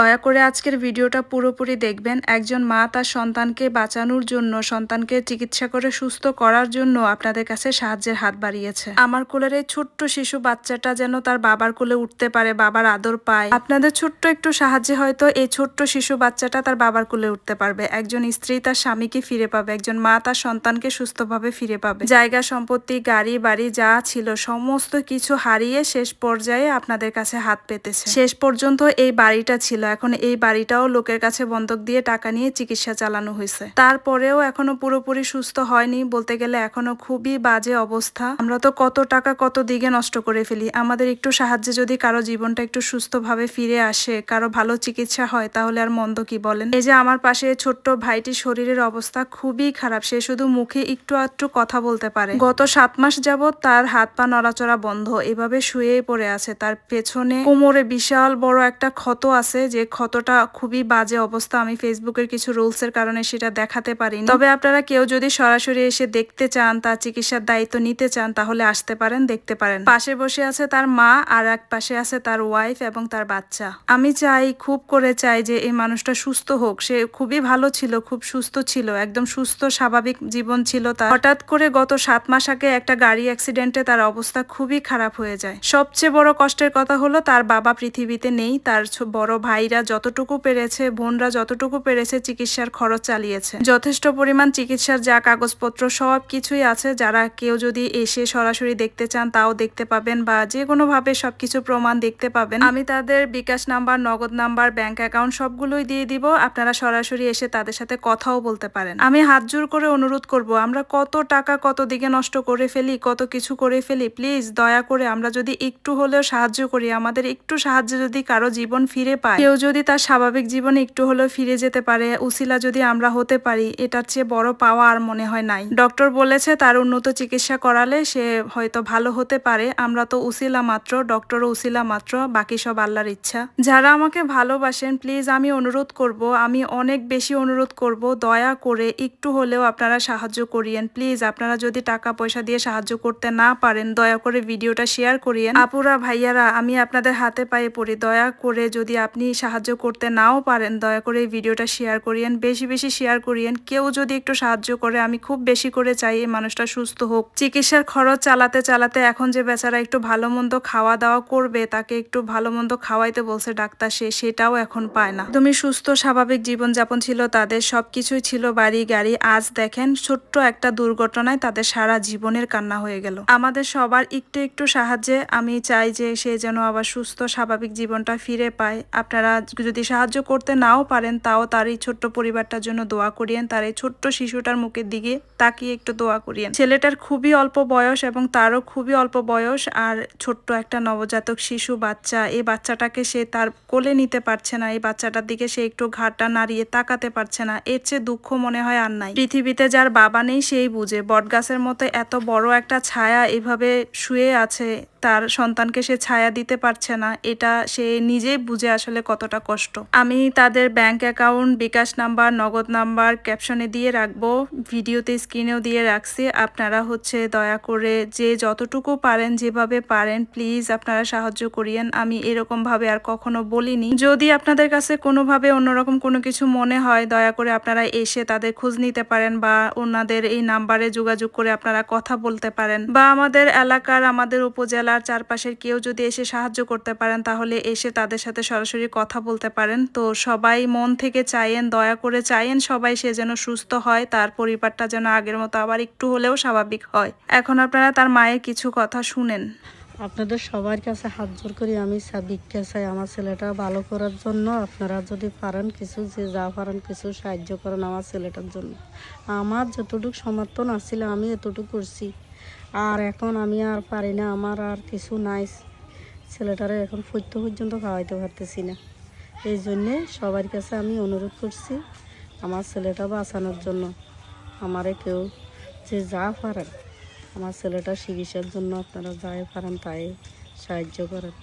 দয়া করে আজকের ভিডিওটা পুরোপুরি দেখবেন। একজন মা তার সন্তানকে বাঁচানোর জন্য, সন্তানকে চিকিৎসা করে সুস্থ করার জন্য আপনাদের কাছে সাহায্যের হাত বাড়িয়েছে। আমার কোলের এই ছোট্ট শিশু বাচ্চাটা যেন তার বাবার কোলে উঠতে পারে, বাবার আদর পায়। আপনাদের ছোট্ট একটু সাহায্যে হয়তো এই ছোট্ট শিশু বাচ্চাটা তার বাবার কোলে উঠতে পারবে। একজন স্ত্রী তার স্বামীকে ফিরে পাবে, একজন মা তার সন্তানকে সুস্থভাবে ফিরে পাবে। জায়গা, সম্পত্তি, গাড়ি, বাড়ি যা ছিল সমস্ত কিছু হারিয়ে শেষ পর্যায়ে আপনাদের কাছে হাত পেতেছে। শেষ পর্যন্ত এই বাড়িটা ছিল এখন এই বাড়িটাও লোকের কাছে বন্ধক দিয়ে টাকা নিয়ে চিকিৎসা চালানো হয়েছে। তারপরেও এখনও পুরোপুরি সুস্থ হয়নি। বলতে গেলে এখনও খুবই বাজে অবস্থা। আমরা তো কত টাকা কত দিকে নষ্ট করে ফেলি। আমাদের একটু সাহায্যে যদি কারও জীবনটা একটু সুস্থভাবে ফিরে আসে, কারও ভালো চিকিৎসা হয়, তাহলে আর মন্দ কি বলেন? এই যে আমার পাশে ছোট্ট ভাইটি, শরীরের অবস্থা খুবই খারাপ। সে শুধু মুখে একটু একটু কথা বলতে পারে। গত সাত মাস যাবৎ তার হাত পা নড়াচড়া বন্ধ। এভাবে শুয়েই পড়ে আছে। তার পেছনে কোমরে বিশাল বড় একটা ক্ষত আছে যে ক্ষতটা খুবই বাজে অবস্থা আমি ফেসবুকের কিছু রুলস এর কারণে সেটা দেখাতে পারি তবে আপনারা কেউ যদি সরাসরি এসে দেখতে চান, তার চিকিৎসার দায়িত্ব নিতে চান, তাহলে আসতে পারেন, দেখতে পারেন। পাশে বসে আছে তার মা, আর এক পাশে আছে তার ওয়াইফ এবং তার বাচ্চা। আমি চাই, খুব করে চাই যে এই মানুষটা সুস্থ হোক। সে খুবই ভালো ছিল, খুব সুস্থ ছিল, একদম সুস্থ, স্বাভাবিক জীবন ছিল তার। হঠাৎ করে গত সাত মাস আগে একটা গাড়ি অ্যাক্সিডেন্টে তার অবস্থা খুবই খারাপ হয়ে যায়। সবচেয়ে বড় কষ্টের কথা হলো, তার বাবা পৃথিবীতে নেই, তার বড় বড় ভাইরা যতটুকু পেরেছে, বোনরা যতটুকু পেরেছে চিকিৎসার খরচ চালিয়েছে। যথেষ্ট পরিমাণ চিকিৎসার যা কাগজপত্র সব কিছুই আছে, যারা কেউ যদি এসে সরাসরি দেখতে চান তাও দেখতে পাবেন বা যে কোনো ভাবে সবকিছু প্রমাণ দেখতে পাবেন। আমি তাদের bKash number, Nagad number, bank account সবগুলোই দিয়ে দিব, আপনারা সরাসরি এসে তাদের সাথে কথাও বলতে পারেন। আমি হাত জোর করে অনুরোধ করব, আমরা কত টাকা কত দিকে নষ্ট করে ফেলি, কত কিছু করে ফেলি, প্লিজ দয়া করে আমরা যদি একটু হলেও সাহায্য করি, আমাদের একটু সাহায্য যদি কারও জীবন ফিরে পায়, কেউ যদি তার স্বাভাবিক জীবনে একটু হলেও ফিরে যেতে পারে, উসিলা যদি আমরা হতে পারি, এটার চেয়ে বড় পাওয়া আর মনে হয় নাই। ডক্টর বলেছে তার উন্নত চিকিৎসা করালে সে হয়তো ভালো হতে পারে, আমরা তো উসিলা মাত্র ডক্টরও উসিলা মাত্র, বাকি সব আল্লাহর ইচ্ছা। যারা আমাকে ভালোবাসেন প্লিজ আমি অনুরোধ করব, আমি অনেক বেশি অনুরোধ করব, দয়া করে একটু হলেও আপনারা সাহায্য করিয়েন। প্লিজ আপনারা যদি টাকা পয়সা দিয়ে সাহায্য করতে না পারেন, দয়া করে ভিডিওটা শেয়ার করিয়েন। আপুরা, ভাইয়ারা, আমি আপনাদের হাতে পায়ে পড়ি, দয়া করে যদি আপনি সাহায্য করতে নাও পারেন, দয়া করে এই ভিডিওটা শেয়ার করিয়েন, বেশি বেশি শেয়ার করিয়েন। কেউ যদি একটু সাহায্য করে, আমি খুব বেশি করে চাই এই মানুষটা সুস্থ হোক। চিকিৎসার খরচ চালাতে চালাতে এখন যে বেচারা একটু ভালো মন্দ খাওয়া দাওয়া করবে, তাকে একটু ভালো মন্দ খাওয়াইতে বলছে ডাক্তার, সে সেটাও এখন পায় না। তুমি সুস্থ, স্বাভাবিক জীবনযাপন ছিল তাদের, সবকিছুই ছিল বাড়ি গাড়ি। আজ দেখেন, ছোট্ট একটা দুর্ঘটনায় তাদের সারা জীবনের কান্না হয়ে গেল। আমাদের সবার একটু একটু সাহায্যে আমি চাই যে সে যেন আবার সুস্থ, স্বাভাবিক জীবনটা ফিরে পায়। আপনারা যদি সাহায্য করতে নাও পারেন, তাও তার এই ছোট্ট পরিবারটার জন্য দোয়া করিয়েন, তার এই ছোট্ট শিশুটার মুখের দিকে তাকিয়ে একটু দোয়া করিয়েন। ছেলেটার খুবই অল্প বয়স এবং তারও খুবই অল্প বয়স, আর ছোট্ট একটা নবজাতক শিশু বাচ্চা, এই বাচ্চাটাকে সে তার কোলে নিতে পারছে না, এই বাচ্চাটার দিকে সে একটু ঘাটা নাড়িয়ে তাকাতে পারছে না, এর চেয়ে দুঃখ মনে হয় আর নাই। পৃথিবীতে যার বাবা নেই, সেই বুঝে। বটগাছের মতো এত বড় একটা ছায়া এভাবে শুয়ে আছে তার সন্তানকে সে ছায়া দিতে পারছে না। এটা সে নিজেই বুঝে আসলে কতটা কষ্ট। আমি তাদের bank account bKash number, Nagad number ক্যাপশনে দিয়ে রাখব। ভিডিওতে স্ক্রিনেও দিয়ে রাখছি। আপনারা হচ্ছে দয়া করে যে যতটুকু পারেন, যেভাবে পারেন প্লিজ আপনারা সাহায্য করিয়েন। আমি এরকম ভাবে আর কখনো বলিনি। যদি আপনাদের কাছে কোনোভাবে অন্যরকম কোনো কিছু মনে হয়, দয়া করে আপনারা এসে তাদের খোঁজ নিতে পারেন বা ওনাদের এই নাম্বারে যোগাযোগ করে আপনারা কথা বলতে পারেন। বা আমাদের এলাকার, আমাদের উপজেলার চারপাশের কেউ যদি এসে সাহায্য করতে পারেন, তাহলে এসে তাদের সাথে সরাসরি কথা বলতে পারেন। তো সবাই মন থেকে চাইয়েন দয়া করে চাইয়েন সবাই সে যেন সুস্থ হয়, তার পরিবারটা যেন আগের মতো আবার একটু হলেও স্বাভাবিক হয়। এখন আপনারা তার মায়ের কিছু কথা শুনেন। আপনাদের সবার কাছে হাত জোর করি, আমি ভিক্ষা চাই আমার ছেলেটা ভালো করার জন্য। আপনারা যদি পারেন কিছু যে যা পারেন, কিছু সাহায্য করেন আমার ছেলেটার জন্য। আমার যতটুকু সমর্থন আসছিল আমি এতটুকু করছি। আর এখন আমি আর পারি না, আমার আর কিছু নাই। ছেলেটারে এখন ফৈত্য পর্যন্ত খাওয়াইতে পারতেছি না। এই জন্যে সবার কাছে আমি অনুরোধ করছি আমার ছেলেটা বাঁচানোর জন্য। আমারে কেউ যে যা পারেন, আমার ছেলেটা চিকিৎসার জন্য আপনারা যাই পারেন, তাই সাহায্য করেন।